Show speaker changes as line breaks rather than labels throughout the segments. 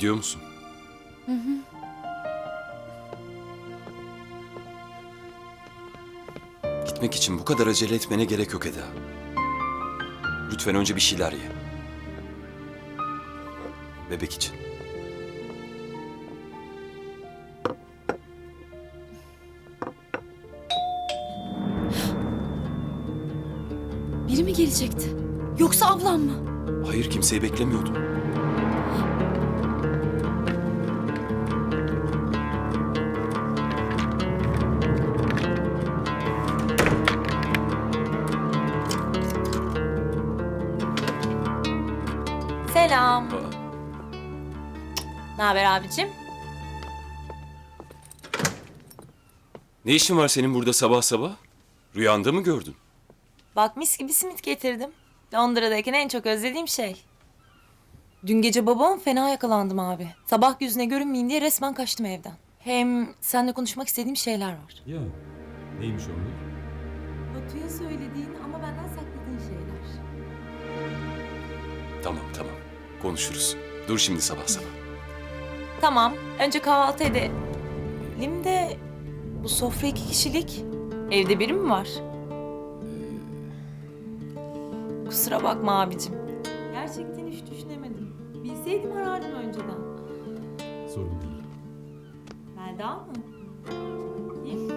Gidiyor musun? Gitmek için bu kadar acele etmene gerek yok Eda. Lütfen önce bir şeyler ye. Bebek için.
Biri mi gelecekti? Yoksa ablam mı?
Hayır kimseyi beklemiyordum.
Selam. Ne haber abicim?
Ne işin var senin burada sabah sabah? Rüyanda mı gördün?
Bak mis gibi simit getirdim. Londra'dayken en çok özlediğim şey. Dün gece babam fena yakalandım abi. Sabah yüzüne görünmeyin diye resmen kaçtım evden. Hem seninle konuşmak istediğim şeyler var.
Ya neymiş onlar?
Batu'ya söylediğin ama benden sakladığın şeyler.
Tamam tamam. Konuşuruz. Dur şimdi sabah sabah.
Tamam, önce kahvaltı edelim de bu sofra iki kişilik. Evde biri mi var? Kusura bakma abicim. Gerçekten hiç düşünemedim. Bilseydim arardım önceden.
Sorun değil.
Melda mı? Kim?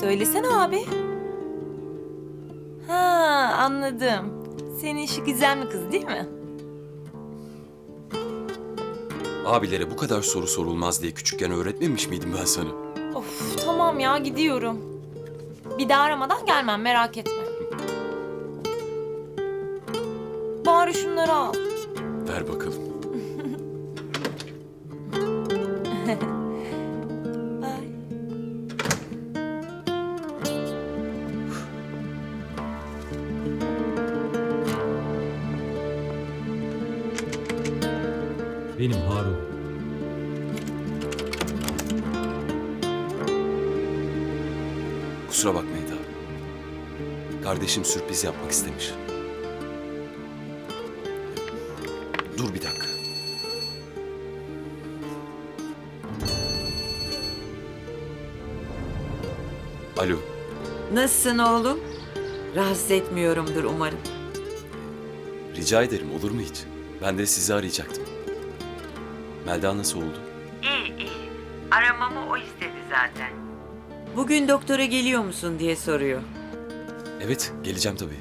Söylesene abi. Ha anladım. Senin şu gizemli kız değil mi?
Abilere bu kadar soru sorulmaz diye küçükken öğretmemiş miydim ben sana?
Of tamam ya gidiyorum. Bir daha aramadan gelmem merak etme. Bari şunları al.
Ver bakalım.
Benim Harun.
Kusura bakma Eda. Kardeşim sürpriz yapmak istemiş. Dur bir dakika. Alo.
Nasılsın oğlum? Rahatsız etmiyorumdur umarım.
Rica ederim olur mu hiç? Ben de sizi arayacaktım. Melda nasıl oldu?
İyi iyi. Aramamı o istedi zaten. Bugün doktora geliyor musun diye soruyor.
Evet geleceğim tabii.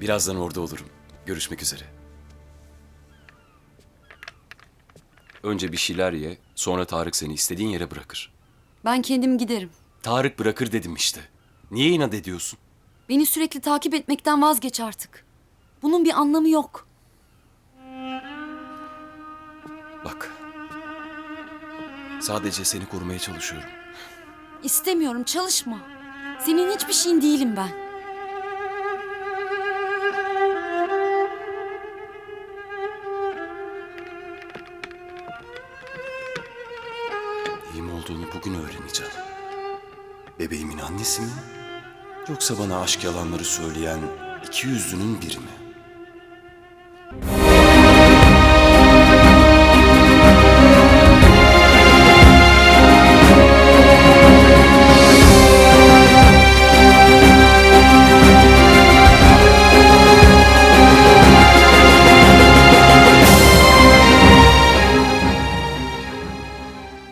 Birazdan orada olurum. Görüşmek üzere. Önce bir şeyler ye, sonra Tarık seni istediğin yere bırakır.
Ben kendim giderim.
Tarık bırakır dedim işte. Niye inat ediyorsun?
Beni sürekli takip etmekten vazgeç artık. Bunun bir anlamı yok.
Bak. Sadece seni korumaya çalışıyorum.
İstemiyorum, çalışma. Senin hiçbir şeyin değilim ben.
İyi mi olduğunu bugün öğreneceğim. Bebeğimin annesi mi? Yoksa bana aşk yalanları söyleyen iki yüzlünün biri mi?